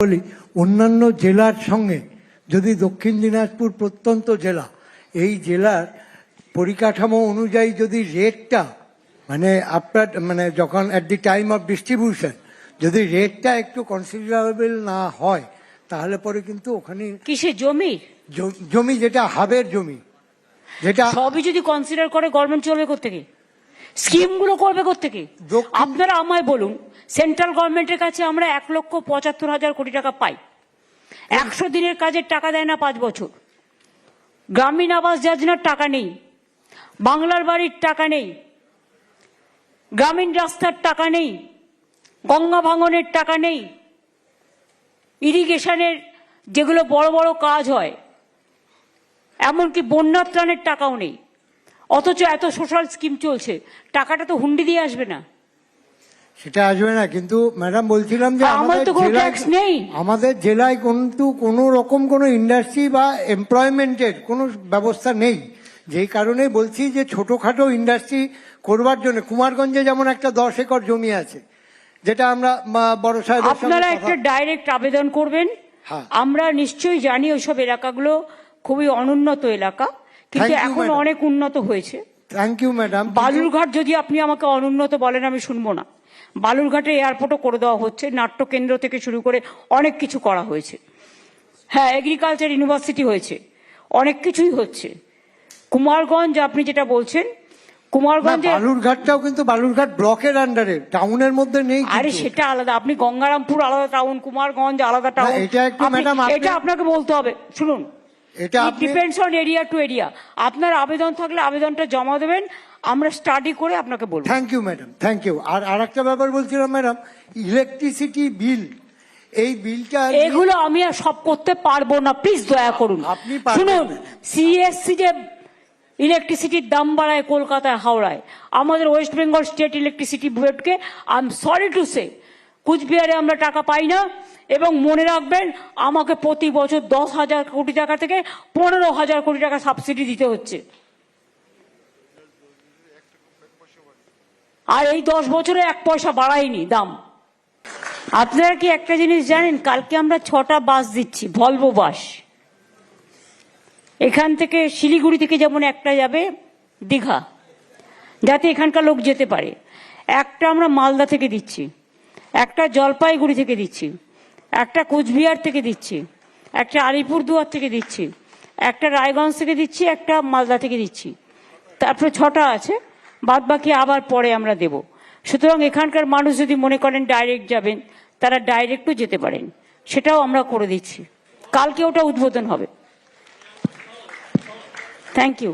বলি অন্যান্য জেলার সঙ্গে যদি দক্ষিণ দিনাজপুর প্রত্যন্ত জেলা এই জেলার পরিকাঠামো অনুযায়ী যদি রেটটা মানে আপনার মানে যখন at the time of distribution যদি রেটটা একটু কনসিডারেবল না হয় তাহলে পরে কিন্তু ওখানে কিসে জমি? জমি যেটা হাবের জমি যেটা সবই যদি কনসিডার করে গভর্নমেন্ট চলবে কোথেকে স্কিমগুলো করবে কোথেকে আপনারা আমায় বলুন সেন্ট্রাল গভর্নমেন্টের কাছে আমরা এক লক্ষ পঁচাত্তর হাজার কোটি টাকা পাই। একশো দিনের কাজের টাকা দেয় না পাঁচ বছর। গ্রামীণ আবাস যোজনার টাকা নেই। বাংলার বাড়ির টাকা নেই। গ্রামীণ রাস্তার টাকা নেই। গঙ্গা ভাঙনের টাকা নেই। ইরিগেশনের যেগুলো বড় বড় কাজ হয় এমনকি বন্যা ত্রাণের টাকাও নেই। অথচ এত সোশ্যাল স্কিম চলছে টাকাটা তো হুন্ডি দিয়ে আসবে না সেটা আসবে না কিন্তু ম্যাডাম বলছিলাম যে আমাদের তো কোনো tax নেই। আমাদের জেলায় কিন্তু কোনো রকম কোনো ইন্ডাস্ট্রি বা এমপ্লয়মেন্টের কোনো ব্যবস্থা নেই যেই কারণে বলছি যে ছোটখাটো ইন্ডাস্ট্রি করবার জন্য কুমারগঞ্জে যেমন একটা দশ একর জমি আছে যেটা আমরা বড় সঙ্গে আপনারা একটা ডাইরেক্ট আবেদন করবেন হ্যাঁ। আমরা নিশ্চয়ই জানি ওইসব এলাকাগুলো খুবই অনুন্নত এলাকা কিন্তু এখন অনেক উন্নত হয়েছে। থ্যাংক ইউ ম্যাডাম বালুরঘাট যদি আপনি আমাকে অনুন্নত বলেন আমি শুনব না। বালুরঘাটে এয়ারপোর্টও করে দেওয়া হচ্ছে নাট্যকেন্দ্র থেকে শুরু করে অনেক কিছু করা হয়েছে। হ্যাঁ এগ্রিকালচার ইউনিভার্সিটি হয়েছে। অনেক কিছুই হচ্ছে। কুমারগঞ্জ আপনি যেটা বলছেন কুমারগঞ্জে বালুরঘাটটাও কিন্তু বালুরঘাট ব্লকের আন্ডারে টাউনের মধ্যে নেই আরে সেটা আলাদা। আপনি গঙ্গারামপুর আলাদা টাউন কুমারগঞ্জ আলাদা টাউন এটা একটু আপনি- এটা আপনাকে বলতে হবে। শুনুন এটা আপনি depends on area to area আপনার আবেদন থাকলে আবেদনটা জমা দেবেন আমরা স্টাডি করে আপনাকে বলব। Thank you madam thank you আর আরেকটা ব্যাপার বলছিলাম ম্যাডাম ইলেকট্রিসিটি বিল এই বিলটা এগুলো আমি আর সব করতে পারব না প্লিজ দয়া করুন। আপনি শুনুন। সিএসসি যে ইলেকট্রিসিটির দাম বাড়ায় কলকাতায় হাওড়ায় আমাদের ওয়েস্ট বেঙ্গল স্টেট ইলেকট্রিসিটি বোর্ডকে I am sorry to say কুচবিহারে আমরা টাকা পাই না এবং মনে রাখবেন, আমাকে প্রতি বছর দশ হাজার কোটি টাকা থেকে পনেরো হাজার কোটি টাকা সাবসিডি দিতে হচ্ছে। আর এই দশ বছরে এক পয়সা বাড়ায়নি দাম। আপনারা কি একটা জিনিস জানেন? কালকে আমরা ছটা বাস দিচ্ছি ভলভো বাস। এখান থেকে শিলিগুড়ি থেকে যেমন একটা যাবে, দীঘা। যাতে এখানকার লোক যেতে পারে। একটা আমরা মালদা থেকে দিচ্ছি, একটা জলপাইগুড়ি থেকে দিচ্ছি। একটা কোচবিহার থেকে দিচ্ছি, একটা আলিপুরদুয়ার থেকে দিচ্ছি, একটা রায়গঞ্জ থেকে দিচ্ছি, একটা মালদা থেকে দিচ্ছি। তারপরে ছটা আছে বাদ বাকি আবার পরে আমরা দেব। সুতরাং এখানকার মানুষ যদি মনে করেন ডাইরেক্ট যাবেন, তারা ডাইরেক্টও যেতে পারেন। সেটাও আমরা করে দিচ্ছি। কালকে ওটা উদ্বোধন হবে। Thank you